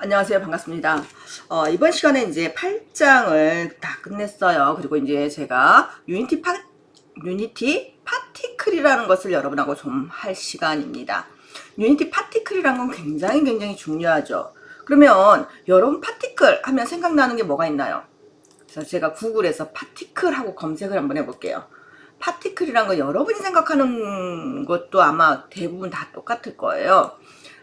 안녕하세요. 반갑습니다. 어, 이번 시간에 이제 8장을 다 끝냈어요. 그리고 이제 제가 유니티 파, 유니티 파티클이라는 것을 여러분하고 좀 할 시간입니다. 유니티 파티클이라는 건 굉장히 굉장히 중요하죠. 그러면 여러분 파티클 하면 생각나는 게 뭐가 있나요? 그래서 제가 구글에서 파티클 하고 검색을 한번 해볼게요. 파티클이란 건 여러분이 생각하는 것도 아마 대부분 다 똑같을 거예요.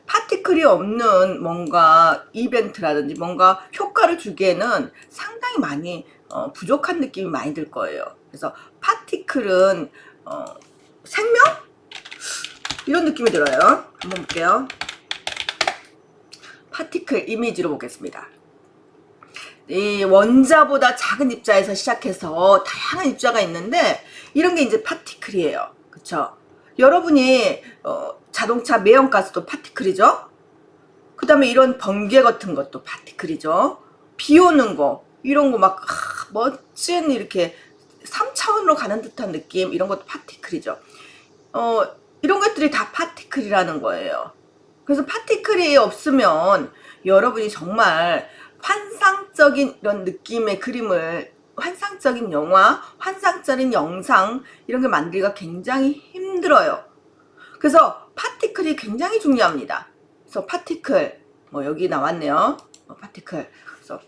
파티클이 없는 뭔가 이벤트라든지 뭔가 효과를 주기에는 상당히 많이 어, 부족한 느낌이 많이 들 거예요. 그래서 파티클은 어, 생명? 이런 느낌이 들어요. 한번 볼게요. 파티클 이미지로 보겠습니다. 이 원자보다 작은 입자에서 시작해서 다양한 입자가 있는데 이런 게 이제 파티클이에요. 그쵸? 여러분이 어, 자동차 매연가스도 파티클이죠. 그 다음에 이런 번개 같은 것도 파티클이죠. 비 오는 거 이런 거막 멋진 이렇게 3차원으로 가는 듯한 느낌 이런 것도 파티클이죠. 어, 이런 것들이 다 파티클이라는 거예요. 그래서 파티클이 없으면 여러분이 정말 환상적인 이런 느낌의 그림을 환상적인 영화, 환상적인 영상 이런 게 만들기가 굉장히 힘들어요. 그래서 파티클이 굉장히 중요합니다. 그래서 파티클 뭐 여기 나왔네요. 어, 파티클. 그래서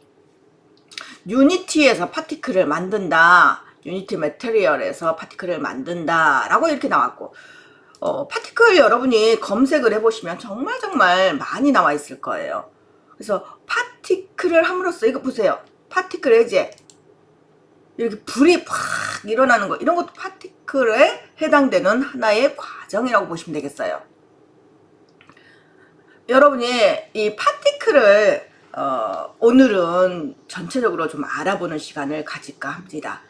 유니티에서 파티클을 만든다. 유니티 메테리얼에서 파티클을 만든다 라고 이렇게 나왔고 어, 파티클 여러분이 검색을 해보시면 정말 정말 많이 나와 있을 거예요. 그래서 파티클을 함으로써 이거 보세요. 파티클 해제 이렇게 불이 팍 일어나는 거 이런 것도 파티 클에 해당되는 하나의 과정이라고 보시면 되겠어요. 여러분이 이 파티클을 어, 오늘은 전체적으로 좀 알아보는 시간을 가질까 합니다.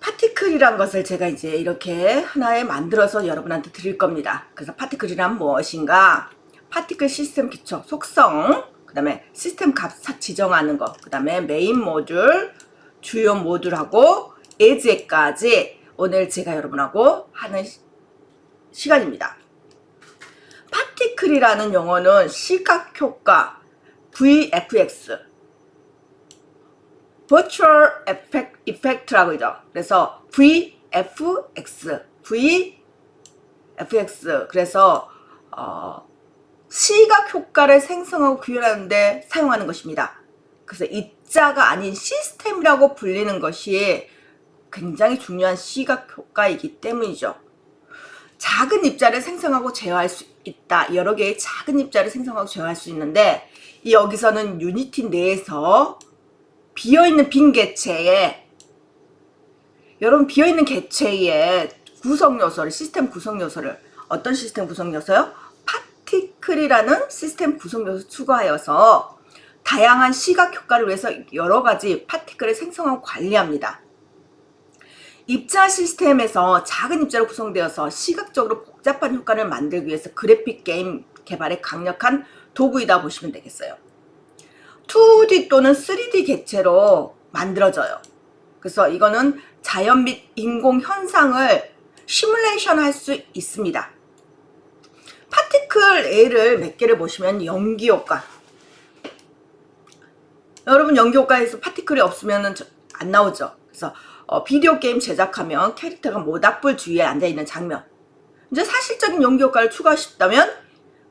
파티클이란 것을 제가 이제 이렇게 하나에 만들어서 여러분한테 드릴 겁니다. 그래서 파티클이란 무엇인가? 파티클 시스템 기초, 속성, 그 다음에 시스템 값 지정하는 거, 그 다음에 메인 모듈, 주요 모듈하고 예제까지 오늘 제가 여러분하고 하는 시, 시간입니다. 파티클이라는 용어는 시각 효과, VFX, Virtual Effect, Effect라고 하죠. 그래서 VFX, VFX. 그래서 어, 시각 효과를 생성하고 구현하는데 사용하는 것입니다. 그래서 입자가 아닌 시스템이라고 불리는 것이 굉장히 중요한 시각 효과이기 때문이죠. 작은 입자를 생성하고 제어할 수 있다. 여러 개의 작은 입자를 생성하고 제어할 수 있는데 이 여기서는 유니티 내에서 비어있는 빈 개체에 여러분 비어있는 개체의 구성 요소를 시스템 구성 요소를 어떤 시스템 구성 요소요? 파티클이라는 시스템 구성 요소 추가하여서 다양한 시각 효과를 위해서 여러 가지 파티클을 생성하고 관리합니다. 입자 시스템에서 작은 입자로 구성되어서 시각적으로 복잡한 효과를 만들기 위해서 그래픽 게임 개발에 강력한 도구이다 보시면 되겠어요. 2D 또는 3D 객체로 만들어져요. 그래서 이거는 자연 및 인공 현상을 시뮬레이션 할 수 있습니다. 파티클 A를 몇 개를 보시면 연기 효과. 여러분 연기 효과에서 파티클이 없으면 안 나오죠. 그래서 어, 비디오 게임 제작하면 캐릭터가 모닥불 주위에 앉아있는 장면. 이제 사실적인 연기 효과를 추가하고 싶다면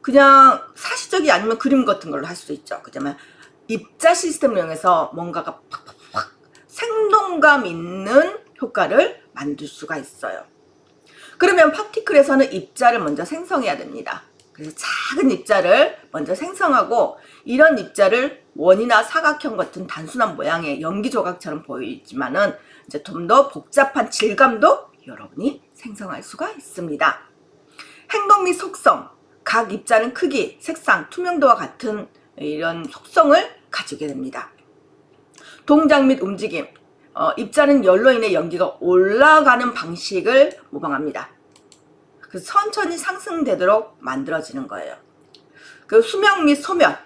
그냥 사실적이 아니면 그림 같은 걸로 할 수도 있죠. 그다음에 입자 시스템을 이용해서 뭔가가 팍팍팍 생동감 있는 효과를 만들 수가 있어요. 그러면 파티클에서는 입자를 먼저 생성해야 됩니다. 그래서 작은 입자를 먼저 생성하고 이런 입자를 원이나 사각형 같은 단순한 모양의 연기 조각처럼 보이지만은 이제 좀 더 복잡한 질감도 여러분이 생성할 수가 있습니다. 행동 및 속성, 각 입자는 크기, 색상, 투명도와 같은 이런 속성을 가지게 됩니다. 동작 및 움직임, 어, 입자는 열로 인해 연기가 올라가는 방식을 모방합니다. 그래서 천천히 상승되도록 만들어지는 거예요. 그 수명 및 소멸,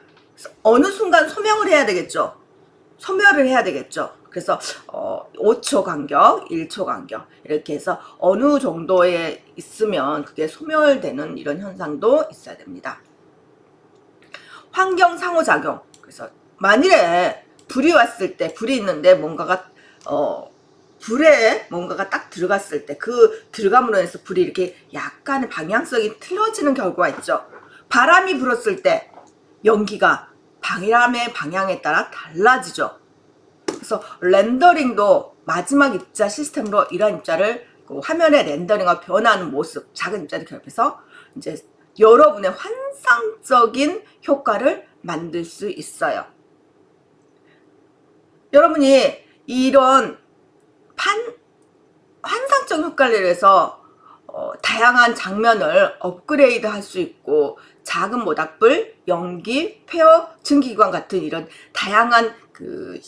어느 순간 소명을 해야 되겠죠. 소멸을 해야 되겠죠. 그래서 어, 5초 간격, 1초 간격 이렇게 해서 어느 정도에 있으면 그게 소멸되는 이런 현상도 있어야 됩니다. 환경 상호작용. 그래서 만일에 불이 왔을 때 불이 있는데 뭔가가 어 불에 뭔가가 딱 들어갔을 때 그 들어감으로 해서 불이 이렇게 약간의 방향성이 틀어지는 결과가 있죠. 바람이 불었을 때 연기가 바람의 방향에 따라 달라지죠. 그래서 렌더링도 마지막 입자 시스템으로 이러한 입자를 그 화면에 렌더링과 변화하는 모습, 작은 입자를 결합해서 이제 여러분의 환상적인 효과를 만들 수 있어요. 여러분이 이런 판, 환상적 효과를 위해서 어, 다양한 장면을 업그레이드 할 수 있고 작은 모닥불, 연기, 폐허, 증기기관 같은 이런 다양한 그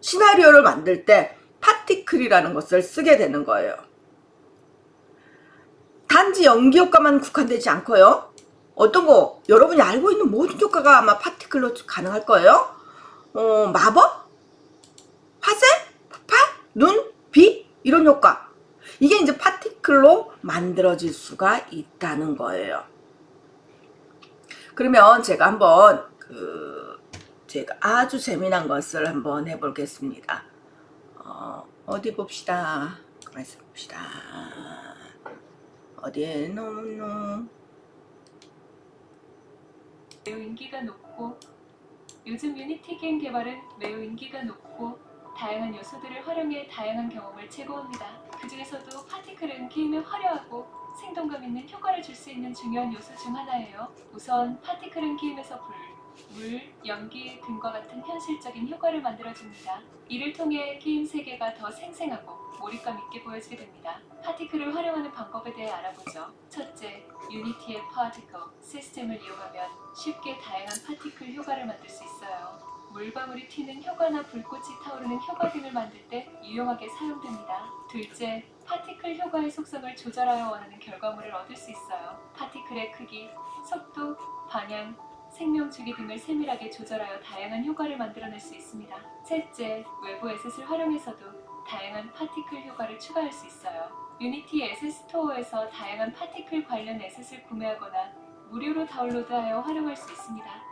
시나리오를 만들 때 파티클이라는 것을 쓰게 되는 거예요. 단지 연기 효과만 국한되지 않고요. 어떤 거 여러분이 알고 있는 모든 효과가 아마 파티클로 가능할 거예요. 어, 마법, 화재, 폭발, 눈, 비 이런 효과. 이게 이제 파티클로 만들어질 수가 있다는 거예요. 그러면 제가 한번 그 제가 아주 재미난 것을 한번 해보겠습니다. 어, 어디 봅시다. 가만 있어 봅시다. 어디에 노노 매우 인기가 높고 요즘 유니티 게임 개발은 매우 인기가 높고 다양한 요소들을 활용해 다양한 경험을 제공합니다. 그 중에서도 파티클은 게임에 화려하고 생동감 있는 효과를 줄 수 있는 중요한 요소 중 하나예요. 우선 파티클은 게임에서 불, 물, 연기 등과 같은 현실적인 효과를 만들어줍니다. 이를 통해 게임 세계가 더 생생하고 몰입감 있게 보여지게 됩니다. 파티클을 활용하는 방법에 대해 알아보죠. 첫째, 유니티의 파티클 시스템을 이용하면 쉽게 다양한 파티클 효과를 만들 수 있어요. 물방울이 튀는 효과나 불꽃이 타오르는 효과 등을 만들 때 유용하게 사용됩니다. 둘째, 파티클 효과의 속성을 조절하여 원하는 결과물을 얻을 수 있어요. 파티클의 크기, 속도, 방향, 생명 주기 등을 세밀하게 조절하여 다양한 효과를 만들어낼 수 있습니다. 셋째, 외부 에셋을 활용해서도 다양한 파티클 효과를 추가할 수 있어요. 유니티 에셋 스토어에서 다양한 파티클 관련 에셋을 구매하거나 무료로 다운로드하여 활용할 수 있습니다.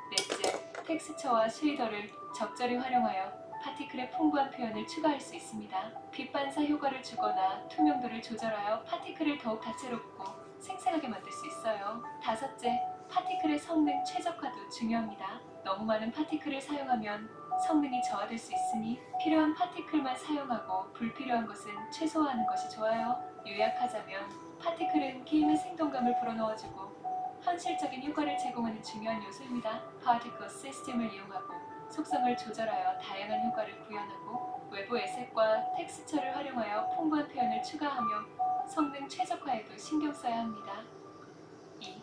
텍스처와 쉐이더를 적절히 활용하여 파티클의 풍부한 표현을 추가할 수 있습니다. 빛 반사 효과를 주거나 투명도를 조절하여 파티클을 더욱 다채롭고 생생하게 만들 수 있어요. 다섯째, 파티클의 성능 최적화도 중요합니다. 너무 많은 파티클을 사용하면 성능이 저하될 수 있으니 필요한 파티클만 사용하고 불필요한 것은 최소화하는 것이 좋아요. 요약하자면 파티클은 게임의 생동감을 불어넣어주고 현실적인 효과를 제공하는 중요한 요소입니다. 파티클 시스템을 이용하고 속성을 조절하여 다양한 효과를 구현하고 외부 에셋과 텍스처를 활용하여 풍부한 표현을 추가하며 성능 최적화에도 신경 써야 합니다. 2.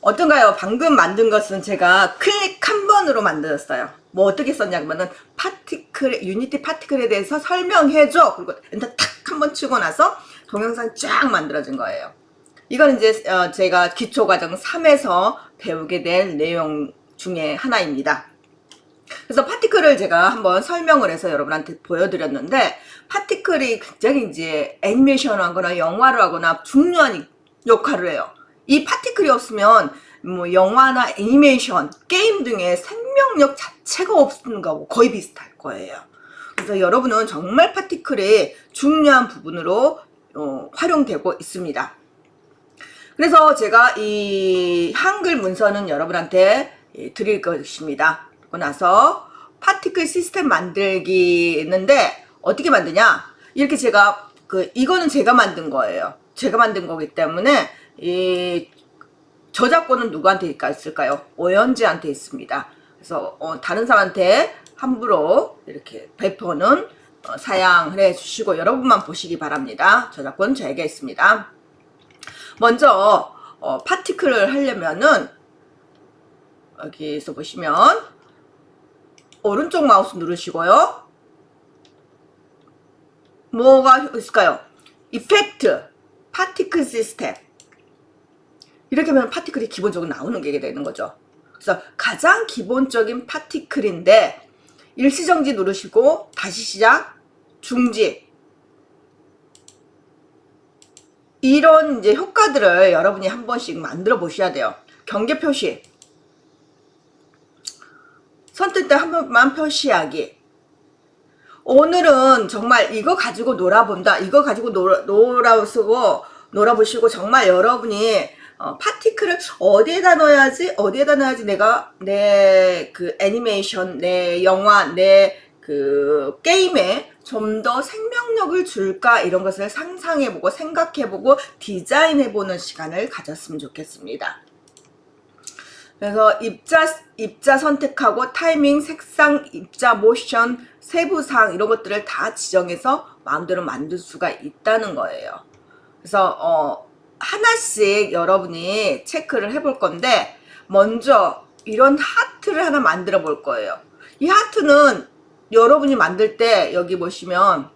어떤가요? 방금 만든 것은 제가 클릭 한 번으로 만들었어요. 뭐 어떻게 썼냐면은 파티클, 유니티 파티클에 대해서 설명해줘. 그리고 엔터 탁 한 번 치고 나서 동영상 쫙 만들어진 거예요. 이건 이제 어, 제가 기초과정 3에서 배우게 될 내용 중에 하나입니다. 그래서 파티클을 제가 한번 설명을 해서 여러분한테 보여드렸는데 파티클이 굉장히 이제 애니메이션을 하거나 영화를 하거나 중요한 역할을 해요. 이 파티클이 없으면 뭐 영화나 애니메이션, 게임 등의 생명력 자체가 없는 거하고 거의 비슷할 거예요. 그래서 여러분은 정말 파티클의 중요한 부분으로 어, 활용되고 있습니다. 그래서 제가 이 한글 문서는 여러분한테 예, 드릴 것입니다. 그리고 나서 파티클 시스템 만들기 있는데 어떻게 만드냐? 이렇게 제가 그 이거는 제가 만든 거예요. 제가 만든 거기 때문에 이 저작권은 누구한테 있을까요? 오연지한테 있습니다. 그래서 어, 다른 사람한테 함부로 이렇게 배포는 어, 사양을 해주시고 여러분만 보시기 바랍니다. 저작권 저에게 있습니다. 먼저 어, 파티클을 하려면은 여기서 보시면 오른쪽 마우스 누르시고요. 뭐가 있을까요? 이펙트, 파티클 시스템. 이렇게 하면 파티클이 기본적으로 나오는 게 되는 거죠. 그래서 가장 기본적인 파티클인데 일시정지 누르시고 다시 시작, 중지. 이런 이제 효과들을 여러분이 한 번씩 만들어 보셔야 돼요. 경계 표시. 선택된 한 번만 표시하기. 오늘은 정말 이거 가지고 놀아본다. 이거 가지고 놀아, 놀아보시고, 놀아보시고, 정말 여러분이, 어, 파티클을 어디에다 넣어야지, 어디에다 넣어야지 내가 내 그 애니메이션, 내 영화, 내 그 게임에 좀 더 생명력을 줄까 이런 것을 상상해보고 생각해보고 디자인해보는 시간을 가졌으면 좋겠습니다. 그래서 입자 입자 선택하고 타이밍, 색상, 입자 모션, 세부사항 이런 것들을 다 지정해서 마음대로 만들 수가 있다는 거예요. 그래서 어 하나씩 여러분이 체크를 해볼 건데 먼저 이런 하트를 하나 만들어 볼 거예요. 이 하트는 여러분이 만들 때 여기 보시면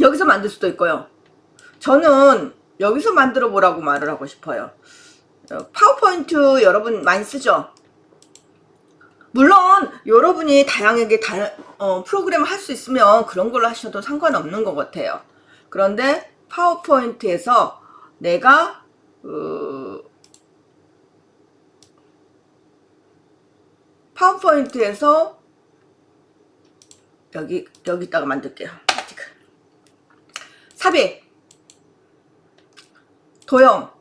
여기서 만들 수도 있고요. 저는 여기서 만들어 보라고 말을 하고 싶어요. 어, 파워포인트 여러분 많이 쓰죠? 물론 여러분이 다양하게 다, 어, 프로그램을 할 수 있으면 그런 걸로 하셔도 상관없는 것 같아요. 그런데 파워포인트에서 내가 어, 파워포인트에서 여기 여기다가 만들게요. 삽입 도형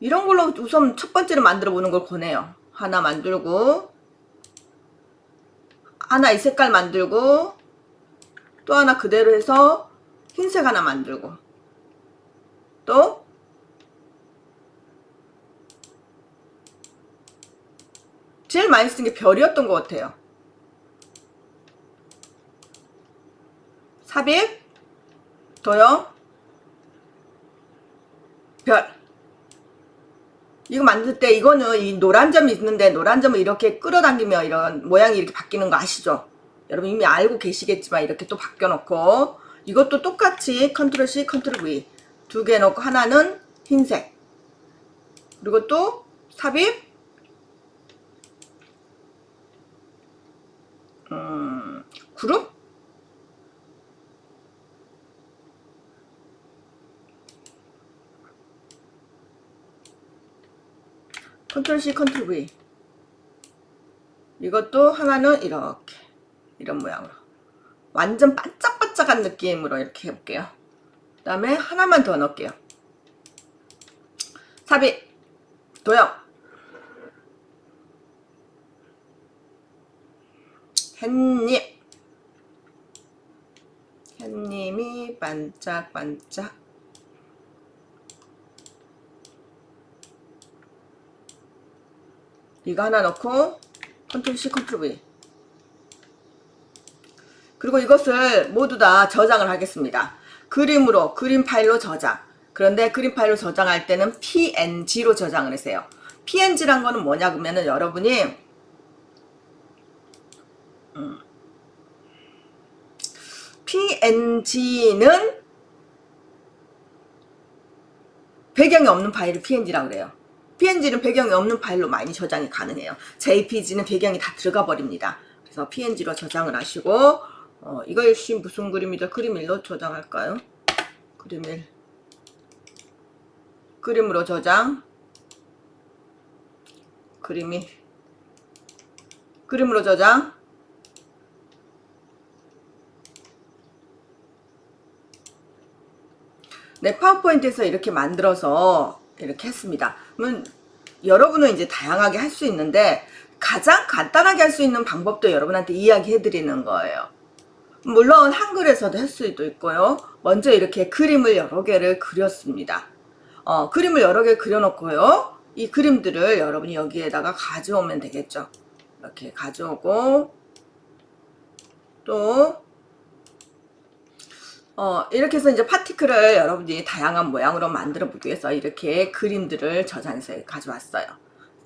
이런 걸로 우선 첫 번째로 만들어 보는 걸 권해요. 하나 만들고 하나 이 색깔 만들고 또 하나 그대로 해서 흰색 하나 만들고 또 제일 많이 쓴 게 별이었던 것 같아요. 삽입, 도형, 별. 이거 만들 때 이거는 이 노란 점이 있는데 노란 점을 이렇게 끌어당기면 이런 모양이 이렇게 바뀌는 거 아시죠? 여러분 이미 알고 계시겠지만 이렇게 또 바뀌어 놓고 이것도 똑같이 컨트롤 C, 컨트롤 V 두 개 넣고 하나는 흰색 그리고 또 삽입 음, 구름? 컨트롤 C, 컨트롤 V. 이것도 하나는 이렇게 이런 모양으로 완전 반짝반짝한 느낌으로 이렇게 해볼게요. 그 다음에 하나만 더 넣을게요. 삽입, 도형, 햇님, 햇님이 반짝반짝 이거 하나 넣고 컨트롤 C 컨트롤 V 그리고 이것을 모두 다 저장을 하겠습니다. 그림으로 그림 파일로 저장. 그런데 그림 파일로 저장할 때는 PNG로 저장을 하세요. PNG란 거는 뭐냐 그러면 은 여러분이 PNG는 배경이 없는 파일을 PNG라고 그래요. PNG는 배경이 없는 파일로 많이 저장이 가능해요. JPG는 배경이 다 들어가 버립니다. 그래서 PNG로 저장을 하시고 어, 이거 역시 무슨 그림이죠? 그림일로 저장할까요? 그림일 그림으로 저장 그림이 그림으로 저장 네, 파워포인트에서 이렇게 만들어서 이렇게 했습니다. 그러면 여러분은 이제 다양하게 할 수 있는데 가장 간단하게 할 수 있는 방법도 여러분한테 이야기해 드리는 거예요. 물론 한글에서도 할 수도 있고요. 먼저 이렇게 그림을 여러 개를 그렸습니다. 어, 그림을 여러 개 그려놓고요. 이 그림들을 여러분이 여기에다가 가져오면 되겠죠. 이렇게 가져오고 또 어, 이렇게 해서 이제 파티클을 여러분이 다양한 모양으로 만들어 보기 위해서 이렇게 그림들을 저장해서 가져왔어요.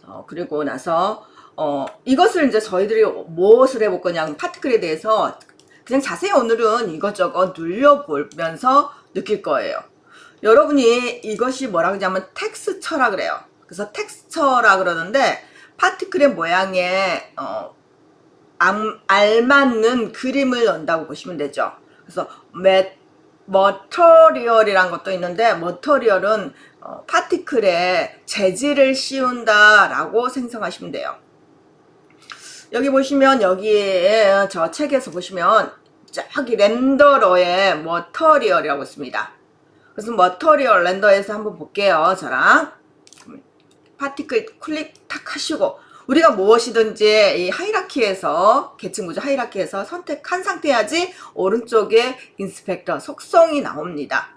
어, 그리고 나서, 어, 이것을 이제 저희들이 무엇을 해볼 거냐, 파티클에 대해서 그냥 자세히 오늘은 이것저것 눌려보면서 느낄 거예요. 여러분이 이것이 뭐라 그러냐면 텍스처라 그래요. 그래서 텍스처라 그러는데 파티클의 모양에, 어, 안- 알맞는 그림을 넣는다고 보시면 되죠. 그래서 맷 머터리얼이란 것도 있는데 머터리얼은 어, 파티클에 재질을 씌운다 라고 생성하시면 돼요. 여기 보시면 여기에 저 책에서 보시면 저기 렌더러에 머터리얼이라고 있습니다. 그래서 머터리얼 렌더에서 한번 볼게요. 저랑 파티클 클릭 탁 하시고 우리가 무엇이든지 이 하이라키에서 계층 구조 하이라키에서 선택한 상태야지 오른쪽에 인스펙터 속성이 나옵니다.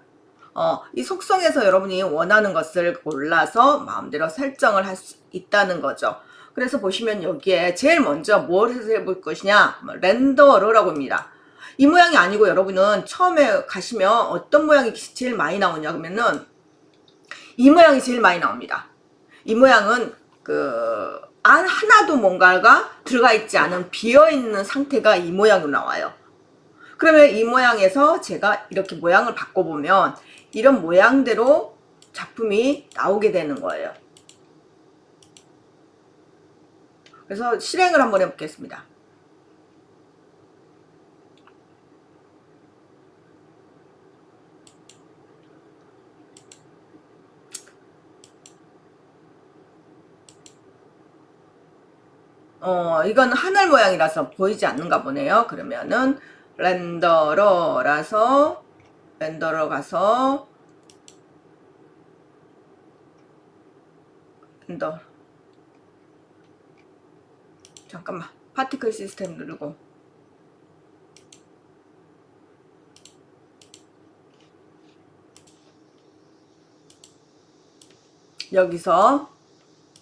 어, 이 속성에서 여러분이 원하는 것을 골라서 마음대로 설정을 할 수 있다는 거죠. 그래서 보시면 여기에 제일 먼저 뭘 해서 해볼 것이냐 뭐 렌더러라고 합니다. 이 모양이 아니고 여러분은 처음에 가시면 어떤 모양이 제일 많이 나오냐 그러면은 이 모양이 제일 많이 나옵니다. 이 모양은 그 안 하나도 뭔가가 들어가 있지 않은 비어 있는 상태가 이 모양으로 나와요. 그러면 이 모양에서 제가 이렇게 모양을 바꿔보면 이런 모양대로 작품이 나오게 되는 거예요. 그래서 실행을 한번 해보겠습니다. 어, 이건 하늘 모양이라서 보이지 않는가 보네요. 그러면은 렌더러라서 렌더러 가서 렌더 잠깐만 파티클 시스템 누르고 여기서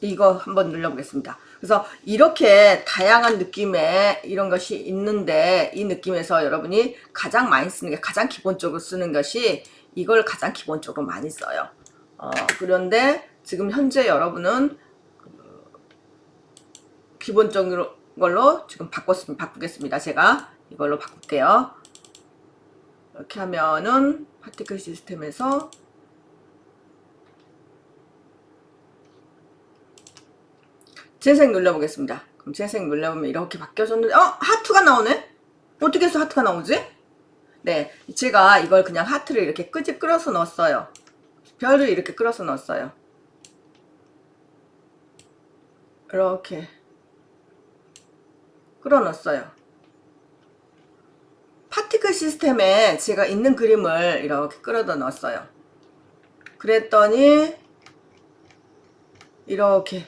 이거 한번 눌러보겠습니다. 그래서 이렇게 다양한 느낌의 이런 것이 있는데 이 느낌에서 여러분이 가장 많이 쓰는 게 가장 기본적으로 쓰는 것이 이걸 가장 기본적으로 많이 써요. 어, 그런데 지금 현재 여러분은 그 기본적으로 걸로 지금 바꿨습니다. 바꾸겠습니다. 제가 이걸로 바꿀게요. 이렇게 하면은 파티클 시스템에서 재생 눌러보겠습니다. 그럼 재생 눌러보면 이렇게 바뀌어졌는데, 어? 하트가 나오네? 어떻게 해서 하트가 나오지? 네, 제가 이걸 그냥 하트를 이렇게 끄지 끌어서 넣었어요. 별을 이렇게 끌어서 넣었어요. 이렇게 끌어 넣었어요. 파티클 시스템에 제가 있는 그림을 이렇게 끌어다 넣었어요. 그랬더니 이렇게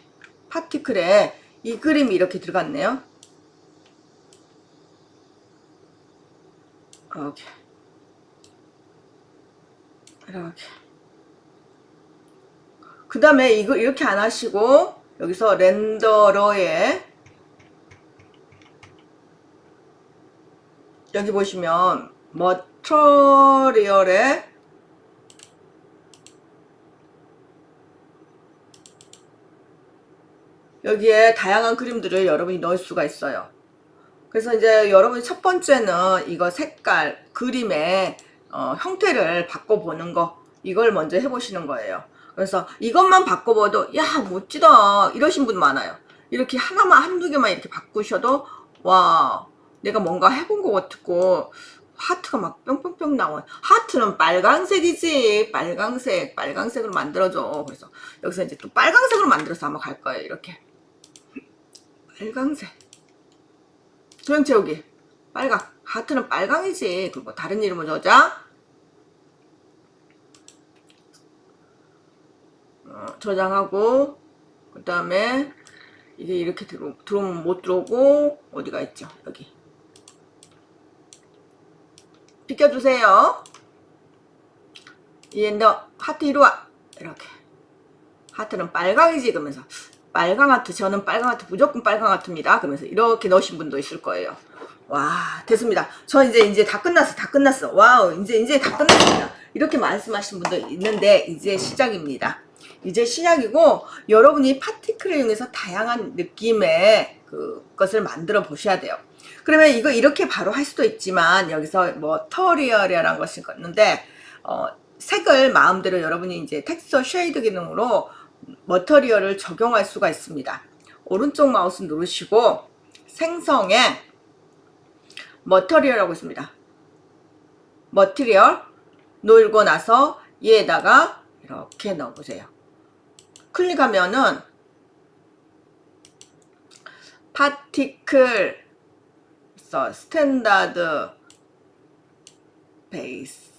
파티클에 이 그림이 이렇게 들어갔네요. 이렇게 이렇게 그 다음에 이거 이렇게 안 하시고 여기서 렌더러에 여기 보시면 머터리얼에 여기에 다양한 그림들을 여러분이 넣을 수가 있어요. 그래서 이제 여러분이 첫 번째는 이거 색깔, 그림의 어, 형태를 바꿔보는 거 이걸 먼저 해보시는 거예요. 그래서 이것만 바꿔봐도 야 멋지다 이러신 분 많아요. 이렇게 하나만 한두 개만 이렇게 바꾸셔도 와 내가 뭔가 해본 것 같고 하트가 막 뿅뿅뿅 나와. 하트는 빨강색이지. 빨강색, 빨강색으로 만들어줘. 그래서 여기서 이제 또 빨강색으로 만들어서 아마 갈 거예요. 이렇게. 빨강색. 소형 채우기. 빨강. 하트는 빨강이지. 그리고 다른 이름을 넣자. 어, 저장하고, 그 다음에, 이게 이렇게 들어, 들어오면 못 들어오고, 어디가 있죠? 여기. 비켜주세요. 이엔더 하트 이리 와. 이렇게. 하트는 빨강이지. 그러면서. 빨강 하트. 저는 빨강 하트. 무조건 빨강 하트입니다. 그러면서 이렇게 넣으신 분도 있을 거예요. 와, 됐습니다. 저 이제, 이제 다 끝났어. 다 끝났어. 와우. 이제, 이제 다 끝났습니다. 이렇게 말씀하신 분도 있는데, 이제 시작입니다. 이제 시작이고, 여러분이 파티클을 이용해서 다양한 느낌의 그 것을 만들어 보셔야 돼요. 그러면 이거 이렇게 바로 할 수도 있지만 여기서 뭐 터리얼이라는 것이 있는데 어, 색을 마음대로 여러분이 이제 텍스처 쉐이드 기능으로 머터리얼을 적용할 수가 있습니다. 오른쪽 마우스 누르시고 생성에 머터리얼하고 있습니다. 머티리얼 놀고 나서 얘에다가 이렇게 넣어보세요. 클릭하면은 파티클 서 스탠다드 베이스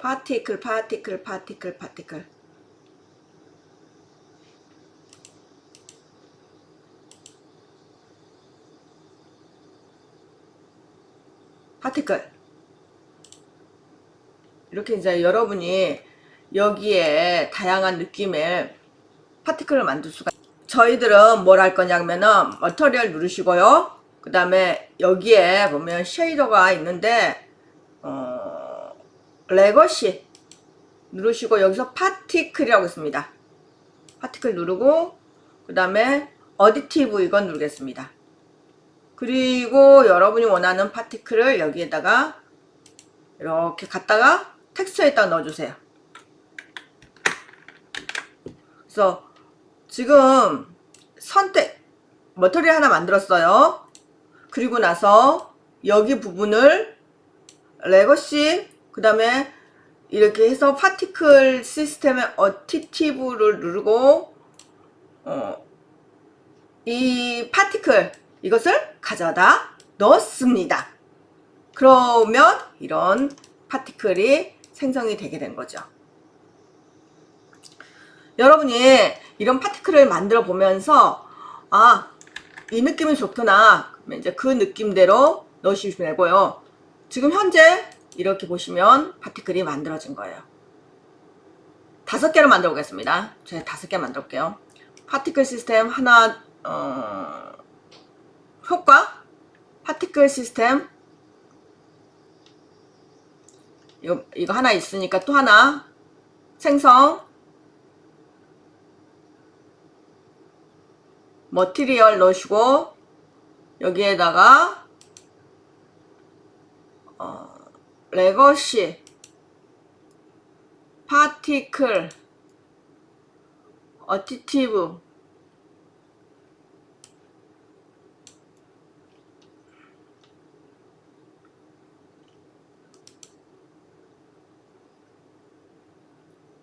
파티클 파티클 파티클 파티클 파티클 이렇게 이제 여러분이 여기에 다양한 느낌의 파티클을 만들 수가 저희들은 뭘 할 거냐면은 머터리얼 누르시고요. 그 다음에 여기에 보면 쉐이더가 있는데 어, 레거시 누르시고 여기서 파티클이라고 있습니다 파티클 누르고 그 다음에 어디티브 이건 누르겠습니다 그리고 여러분이 원하는 파티클을 여기에다가 이렇게 갖다가 텍스트에다 넣어주세요. 그래서 지금 선택 머터리 하나 만들었어요. 그리고 나서 여기 부분을 레거시 그 다음에 이렇게 해서 파티클 시스템의 어티티브를 누르고 어, 이 파티클 이것을 가져다 넣었습니다. 그러면 이런 파티클이 생성이 되게 된 거죠. 여러분이 이런 파티클을 만들어 보면서 아, 이 느낌이 좋구나. 이제 그 느낌대로 넣으시면 되고요. 지금 현재 이렇게 보시면 파티클이 만들어진 거예요. 다섯 개를 만들어 보겠습니다. 제가 다섯 개 만들어 볼게요. 파티클 시스템 하나, 어, 효과, 파티클 시스템, 이거, 이거 하나 있으니까 또 하나, 생성, 머티리얼 넣으시고, 여기에다가, 어, 레거시, 파티클, 어티티브,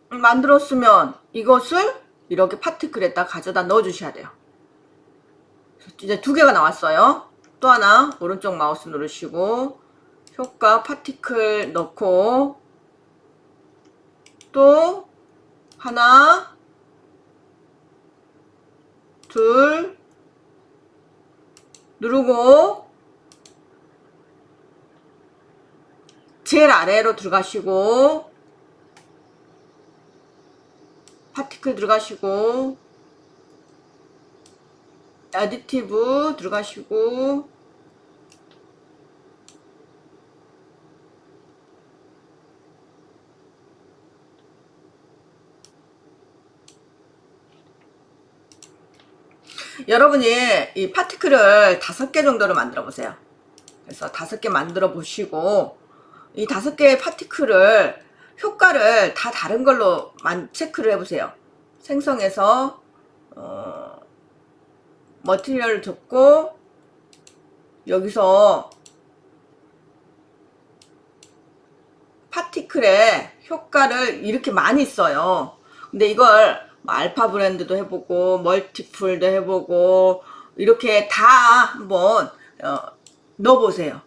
만들었으면 이것을 이렇게 파티클에다 가져다 넣어 주셔야 돼요. 이제 두 개가 나왔어요. 또 하나 오른쪽 마우스 누르시고 효과 파티클 넣고 또 하나 둘 누르고 제일 아래로 들어가시고 파티클 들어가시고 어디티브 들어가시고 여러분이 이 파티클을 다섯 개 정도로 만들어 보세요. 그래서 다섯 개 만들어 보시고 이 다섯 개의 파티클을 효과를 다 다른 걸로 만 체크를 해보세요. 생성해서 어, 머티리얼을 줬고 여기서 파티클의 효과를 이렇게 많이 써요. 근데 이걸 뭐 알파 브랜드도 해보고 멀티플도 해보고 이렇게 다 한번 어, 넣어보세요.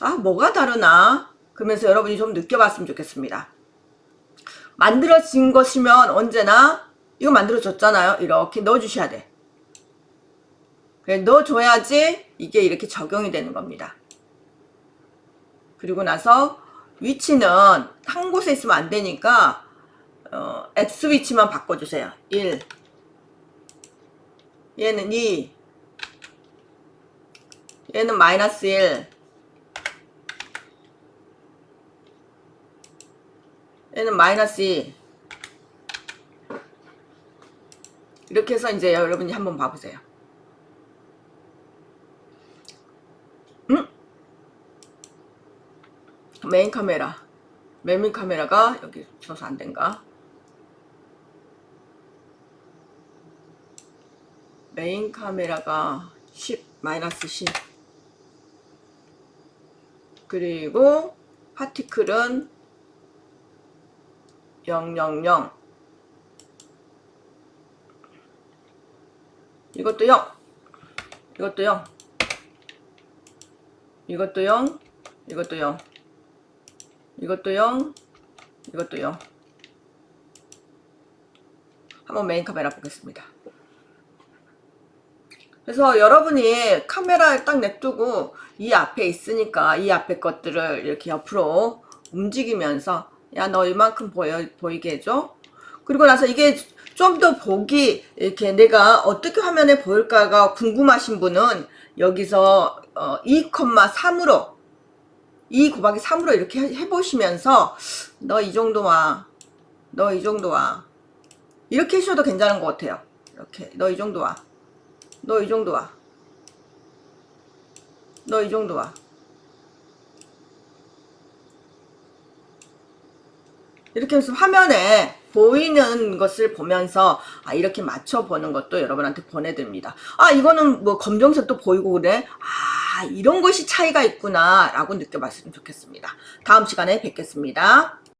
아 뭐가 다르나? 그러면서 여러분이 좀 느껴봤으면 좋겠습니다. 만들어진 것이면 언제나 이거 만들어졌잖아요. 이렇게 넣어주셔야 돼. 그래, 넣어줘야지 이게 이렇게 적용이 되는 겁니다. 그리고 나서 위치는 한 곳에 있으면 안 되니까 어, X 위치만 바꿔주세요. 1 얘는 2 얘는 마이너스 1 얘는 마이너스 2 이렇게 해서 이제 여러분이 한번 봐보세요. 음? 메인 카메라 메인 카메라가 여기 줘서 안 된가? 메인 카메라가 10 마이너스 10 그리고 파티클은 000 이것도 0 이것도 0 이것도 0 이것도 0 이것도 0 이것도 0 한번 메인 카메라 보겠습니다 그래서 여러분이 카메라를 딱 냅두고 이 앞에 있으니까 이 앞에 것들을 이렇게 옆으로 움직이면서 야 너 이만큼 보여, 보이게 해줘 그리고 나서 이게 좀 더 보기 이렇게 내가 어떻게 화면에 보일까가 궁금하신 분은 여기서 어, 2,3으로 2 곱하기 3으로 이렇게 해- 해보시면서 너 이 정도 와. 너 이 정도 와. 이렇게 하셔도 괜찮은 것 같아요. 이렇게 너 이 정도 와. 너 이 정도 와. 너 이 정도 와. 이렇게 해서 화면에 보이는 것을 보면서 아 이렇게 맞춰 보는 것도 여러분한테 보내드립니다. 아 이거는 뭐 검정색도 보이고 그래. 아 이런 것이 차이가 있구나 라고 느껴봤으면 좋겠습니다. 다음 시간에 뵙겠습니다.